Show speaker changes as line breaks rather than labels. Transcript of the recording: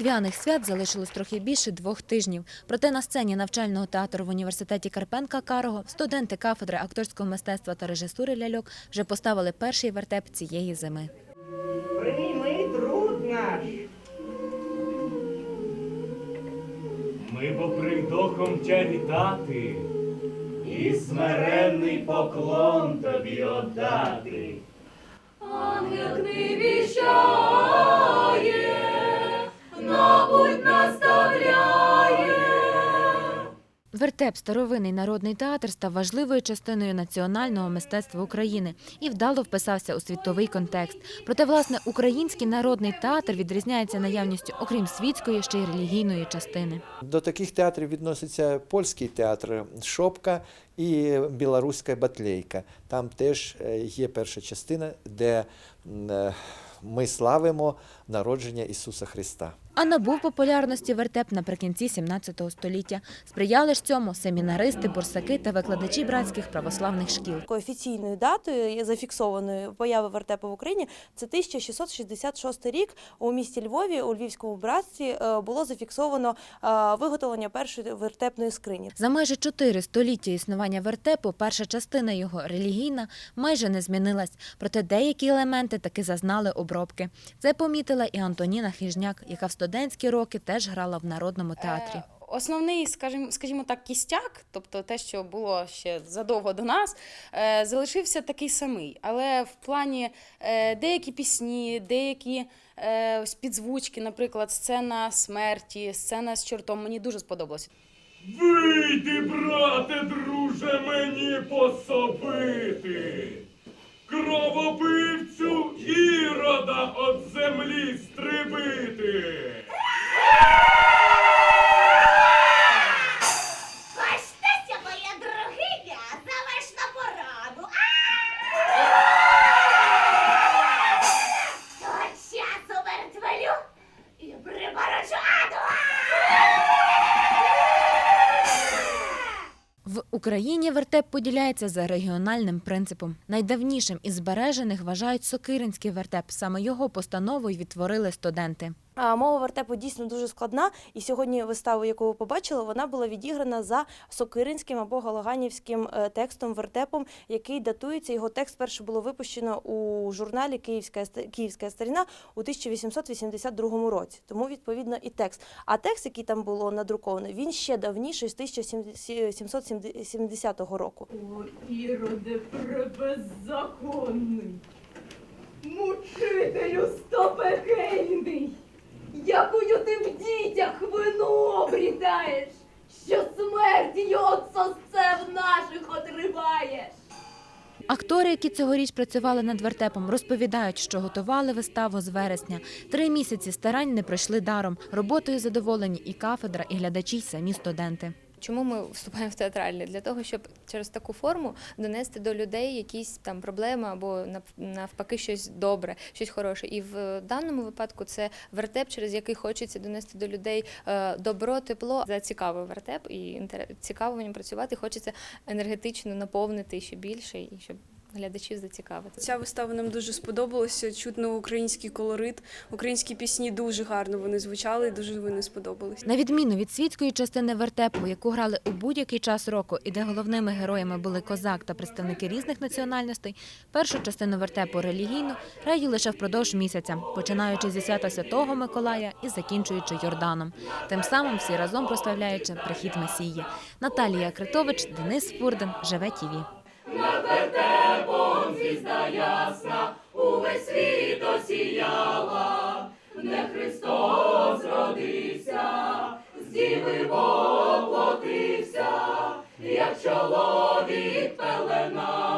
різдвяних свят залишилось трохи більше двох тижнів. Проте на сцені навчального театру в університеті Карпенка Карого студенти кафедри акторського мистецтва та режисури ляльок вже поставили перший вертеп цієї зими.
Прийми труд наш.
Ми попри вдохом тя вітати, і смиренний поклон тобі отдати.
Ангел книги
Вертеп старовинний народний театр став важливою частиною національного мистецтва України і вдало вписався у світовий контекст. Проте, власне, український народний театр відрізняється наявністю, окрім світської, ще й релігійної частини.
До таких театрів відноситься польський театр Шопка і білоруська батлейка. Там теж е, є перша частина, де е, ми славимо народження Ісуса Христа.
А набув популярності вертеп наприкінці 17 століття. Сприяли ж цьому семінаристи, бурсаки та викладачі братських православних шкіл.
Офіційною датою зафіксованою появи вертепу в Україні це 1666 рік. У місті Львові у Львівському братстві е, було зафіксовано е, виготовлення першої вертепної скрині.
За майже чотири століття існування вертепу перша частина його релігійна майже не змінилась. Проте деякі елементи таки зазнали обробки. Це помітила і Антоніна Хижняк, яка в студентські роки теж грала в народному театрі.
Е, Основний, скажімо, скажімо так, кістяк, тобто те, що було ще задовго до нас, е, залишився такий самий. Але в плані е, деякі пісні, деякі е, ось підзвучки, наприклад, сцена смерті, сцена з чортом, мені дуже сподобалося.
Вийди, брате, друже, мені пособити. Кровопивцю ірода от землі стрибити.
Україні вертеп поділяється за регіональним принципом. Найдавнішим із збережених вважають Сокиринський вертеп. Саме його постановою відтворили студенти.
Мова вертепу дійсно дуже складна, і сьогодні виставу, яку ви побачили, вона була відіграна за сокиринським або галаганівським е, текстом вертепом, який датується. Його текст перше було випущено у журналі Київська Київська старіна у 1882 році. Тому відповідно і текст. А текст, який там було надруковано, він ще давніший з 1770 року.
О, Іроде пребеззаконний, мучителю стопекейний, якою ти в дітях вину обрідаєш, що смертію от сосцев наших отриваєш.
Актори, які цьогоріч працювали над вертепом, розповідають, що готували виставу з вересня. Три місяці старань не пройшли даром. Роботою задоволені і кафедра, і глядачі, й самі студенти.
Чому ми вступаємо в театральне? Для того, щоб через таку форму донести до людей якісь там проблеми або нав- навпаки щось добре, щось хороше. І в даному випадку це вертеп, через який хочеться донести до людей е, добро, тепло. Це цікавий вертеп, і цікаво в ньому працювати. Хочеться енергетично наповнити ще більше, і щоб глядачів зацікавити.
Ця вистава нам дуже сподобалася. Чутно український колорит, українські пісні дуже гарно вони звучали, і дуже вони сподобались.
На відміну від світської частини вертепу, яку грали у будь-який час року, і де головними героями були козак та представники різних національностей, першу частину вертепу релігійну грають лише впродовж місяця, починаючи зі свята Святого Миколая і закінчуючи Йорданом. Тим самим всі разом прославляючи прихід Месії. Наталія Критович, Денис Фурден, Живе ТІВІ.
Звізда ясна, увесь світ осіяла, не Христос родився, з діви воплотився, як чоловік пеленами